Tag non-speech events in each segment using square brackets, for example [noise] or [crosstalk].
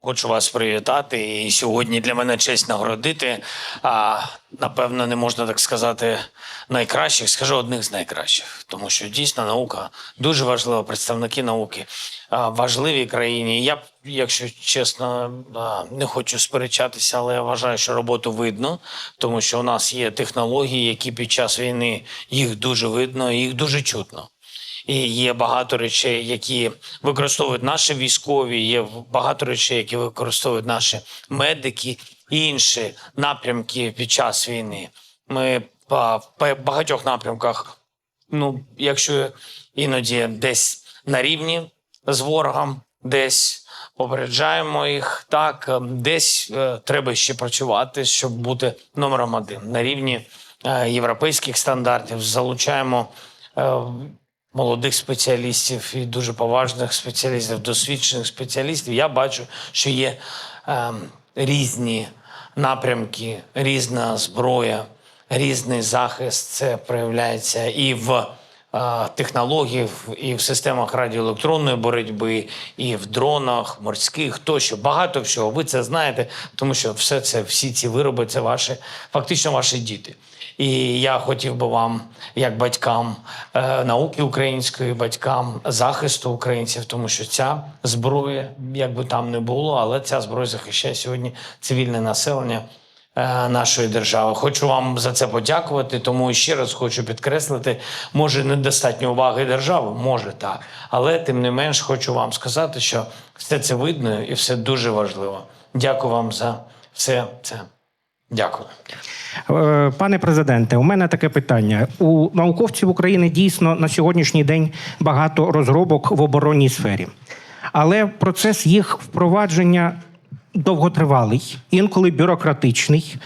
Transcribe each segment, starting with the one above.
Хочу вас привітати. І сьогодні для мене честь нагородити. А напевно, не можна так сказати найкращих, скажу одних з найкращих, тому що дійсно наука дуже важлива. Представники науки важливі країні. Я якщо чесно, не хочу сперечатися, але я вважаю, що роботу видно, тому що у нас є технології, які під час війни їх дуже видно, їх дуже чутно. І є багато речей, які використовують наші військові, є багато речей, які використовують наші медики і інші напрямки під час війни. Ми в багатьох напрямках, ну, якщо іноді десь на рівні з ворогом, десь попереджаємо їх, так, е, десь е, треба ще працювати, щоб бути номером один на рівні е, європейських стандартів. Залучаємо. Е, молодих спеціалістів і дуже поважних спеціалістів, досвідчених спеціалістів. Я бачу, що є ем, різні напрямки, різна зброя, різний захист. Це проявляється і в е, технологіях, і в системах радіоелектронної боротьби, і в дронах, морських тощо. Багато всього. Ви це знаєте, тому що все це, всі ці вироби це ваші, фактично ваші діти. І я хотів би вам, як батькам е, науки української, батькам захисту українців, тому що ця зброя, як би там не було, але ця зброя захищає сьогодні цивільне населення е, нашої держави. Хочу вам за це подякувати. Тому ще раз хочу підкреслити, може недостатньо уваги держави, може так, але тим не менш хочу вам сказати, що все це видно і все дуже важливо. Дякую вам за все це. Дякую. Е, Пане президенте, у мене таке питання. У науковців України дійсно на сьогоднішній день багато розробок в оборонній сфері, але процес їх впровадження довготривалий, інколи бюрократичний,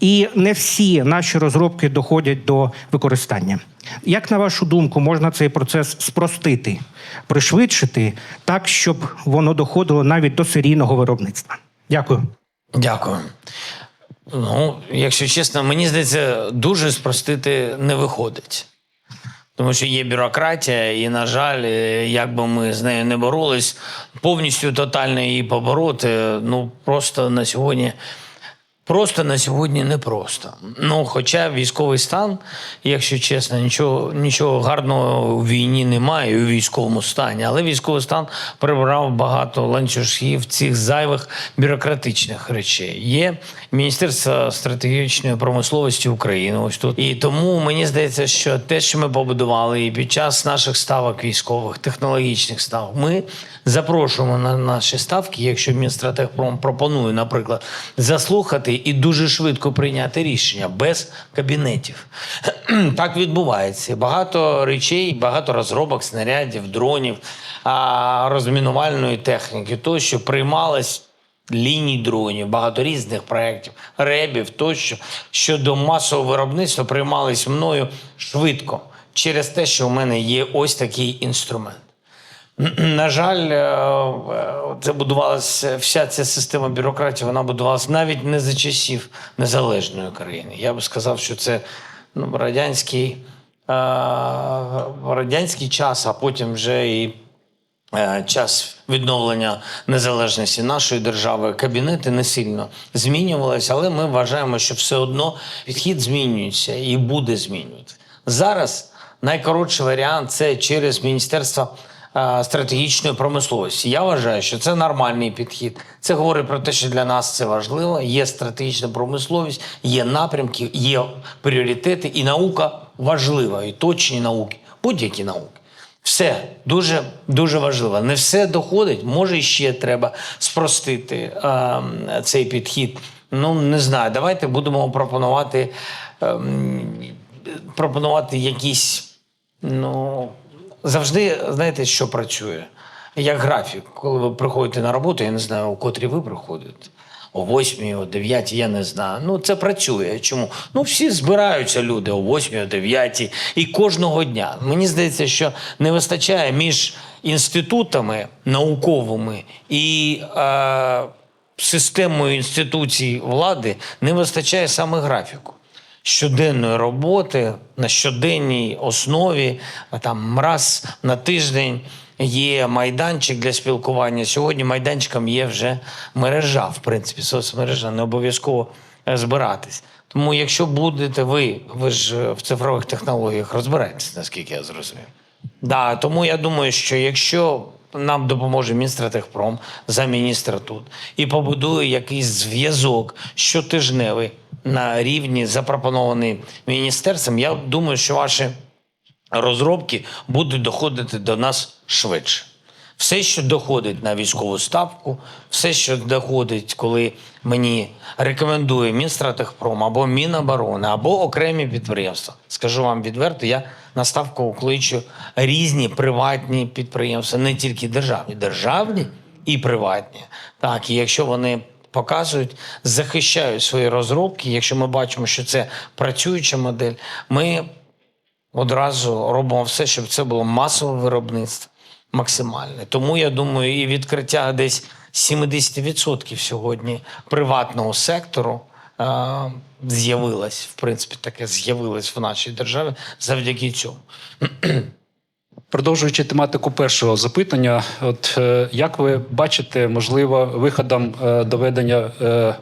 і не всі наші розробки доходять до використання. Як на вашу думку, можна цей процес спростити, пришвидшити так, щоб воно доходило навіть до серійного виробництва? Дякую. Дякую. Ну, якщо чесно, мені здається, дуже спростити не виходить. Тому що є бюрократія, і, на жаль, е, як би ми з нею не боролись, повністю тотально її побороти, ну просто на сьогодні. Просто на сьогодні непросто. Ну, хоча військовий стан, якщо чесно, нічого, нічого гарного у війні немає у військовому стані, але військовий стан прибрав багато ланцюжків цих зайвих бюрократичних речей. Є Міністерство стратегічної промисловості України. Ось тут і тому мені здається, що те, що ми побудували, і під час наших ставок військових, технологічних ставок, ми запрошуємо на наші ставки, якщо Мінстратегпром пропонує, наприклад, заслухати і дуже швидко прийняти рішення без кабінетів. [clears throat] Так відбувається. Багато речей, багато розробок, снарядів, дронів, розмінувальної техніки, тощо приймалось ліній дронів, багато різних проєктів, ребів тощо щодо масового виробництва приймались мною швидко через те, що у мене є ось такий інструмент. На жаль, е, е, це будувалася вся ця система бюрократії, вона будувалася навіть не за часів незалежної країни. Я би сказав, що це ну, радянський, е, радянський час, а потім вже і час відновлення незалежності нашої держави. Кабінети не сильно змінювалися, але ми вважаємо, що все одно підхід змінюється і буде змінюватися. Зараз найкоротший варіант це через Міністерство стратегічної промисловості. Я вважаю, що це нормальний підхід. Це говорить про те, що для нас це важливо. Є стратегічна промисловість, є напрямки, є пріоритети, і наука важлива, і точні науки, будь-які науки. Все дуже дуже важливо. Не все доходить. Може, ще треба спростити е, цей підхід. Ну не знаю. Давайте будемо пропонувати, ем, пропонувати якісь. Ну завжди знаєте, що працює. Як графік, коли ви приходите на роботу, я не знаю, у котрій ви приходите. О 8, о 9, я не знаю. Ну, це працює. Чому? Ну, всі збираються люди о 8, о 9 і кожного дня. Мені здається, що не вистачає між інститутами науковими і е, системою інституцій влади не вистачає саме графіку щоденної роботи на щоденній основі, там раз на тиждень є майданчик для спілкування. Сьогодні майданчиком є вже мережа, в принципі, соцмережа, не обов'язково е, збиратись. Тому, якщо будете ви, ви ж е, в цифрових технологіях розбираєтесь, наскільки я зрозумів. Да, тому я думаю, що якщо нам допоможе Мінстратехпром за міністра тут і побудує якийсь зв'язок щотижневий на рівні запропонований міністерством, я думаю, що ваші розробки будуть доходити до нас швидше. Все, що доходить на військову ставку, все, що доходить, коли мені рекомендує Мінстратехпром або Міноборони, або окремі підприємства. Скажу вам відверто, я на ставку кличу різні приватні підприємства, не тільки державні, державні і приватні. Так, і якщо вони показують, захищають свої розробки, якщо ми бачимо, що це працююча модель, ми одразу робимо все, щоб це було масове виробництво максимальне. Тому я думаю, і відкриття десь 70% сьогодні приватного сектору е, з'явилось, в принципі, таке з'явилось в нашій державі завдяки цьому. Продовжуючи тематику першого запитання, от е, як ви бачите, можливо, виходом е, доведення е,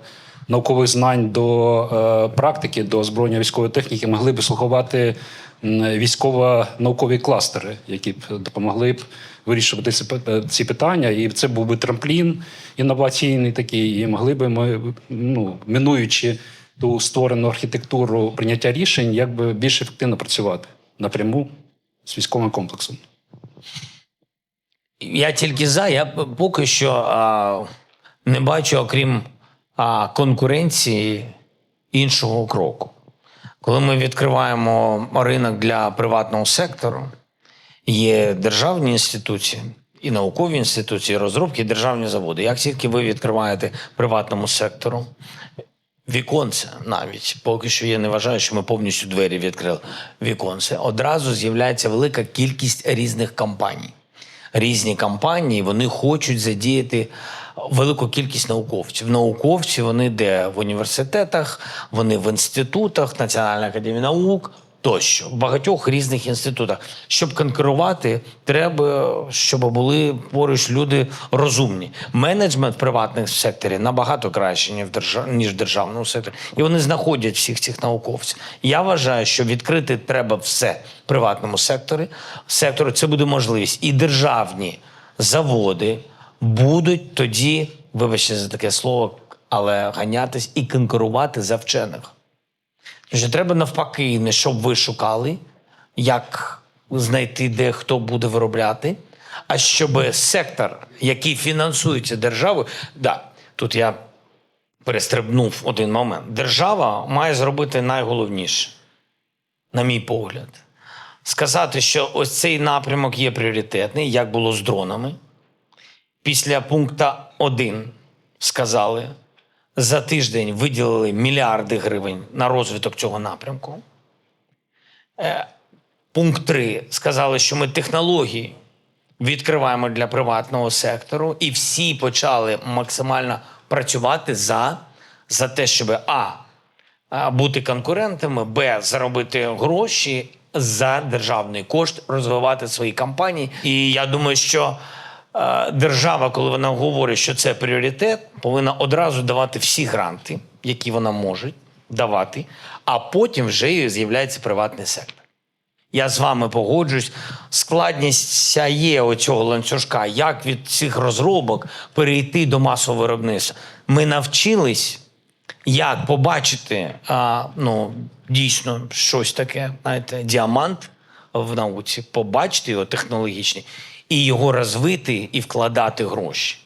наукових знань до практики, до озброєння військової техніки, могли б слугувати військово-наукові кластери, які б допомогли б вирішувати ці, пи- ці питання, і це був би трамплін інноваційний такий, і могли би ми, ну, минуючи ту створену архітектуру прийняття рішень, якби більш ефективно працювати напряму з військовим комплексом. Я тільки за. Я поки що а, не бачу, окрім а, конкуренції, іншого кроку. Коли ми відкриваємо ринок для приватного сектору, є державні інституції і наукові інституції, розробки, і державні заводи. Як тільки ви відкриваєте приватному сектору, віконце навіть поки що я не вважаю, що ми повністю двері відкрили. Віконце одразу з'являється велика кількість різних компаній. Різні компанії вони хочуть задіяти велику кількість науковців. Науковці вони де в університетах, вони в інститутах, Національна академія наук. Тощо в багатьох різних інститутах. Щоб конкурувати, треба, щоб були поруч люди розумні. Менеджмент в приватних секторі набагато краще, ніж в держав... ніж в державному секторі. І вони знаходять всіх цих науковців. Я вважаю, що відкрити треба все в приватному секторі. Сектору це буде можливість. І державні заводи будуть тоді, вибачте за таке слово, але ганятись і конкурувати за вчених. Що треба навпаки, не щоб ви шукали, як знайти, де хто буде виробляти, а щоб сектор, який фінансується державою, да, тут я перестрибнув один момент. Держава має зробити найголовніше, на мій погляд. Сказати, що ось цей напрямок є пріоритетний, як було з дронами. Після пункту 1 сказали, за тиждень виділили мільярди гривень на розвиток цього напрямку. Е, Пункт 3 сказали, що ми технології відкриваємо для приватного сектору, і всі почали максимально працювати за, за те, щоб а. бути конкурентами, б. заробити гроші за державний кошт, розвивати свої компанії. І я думаю, що держава, коли вона говорить, що це пріоритет, повинна одразу давати всі гранти, які вона може давати, а потім вже з'являється приватний сектор. Я з вами погоджуюсь. Складність є оцього ланцюжка, як від цих розробок перейти до масового виробництва. Ми навчились, як побачити а, ну, дійсно щось таке, знаєте, діамант в науці, побачити його технологічний і його розвити і вкладати гроші.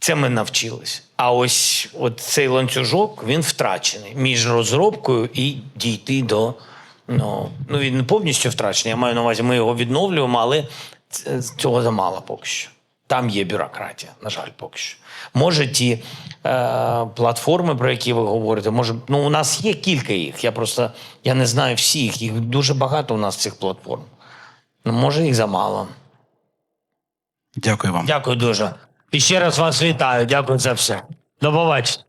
Це ми навчились. А ось от цей ланцюжок він втрачений між розробкою і дійти до. Ну, ну він не повністю втрачений. Я маю на увазі, ми його відновлюємо, але цього замало поки що. Там є бюрократія, на жаль, поки що. Може, ті е, платформи, про які ви говорите, може, ну у нас є кілька їх. Я просто я не знаю всіх. Їх дуже багато у нас цих платформ. Ну, може, їх замало. Дякую вам. Дякую дуже. І ще раз вас вітаю. Дякую за все. До побачення.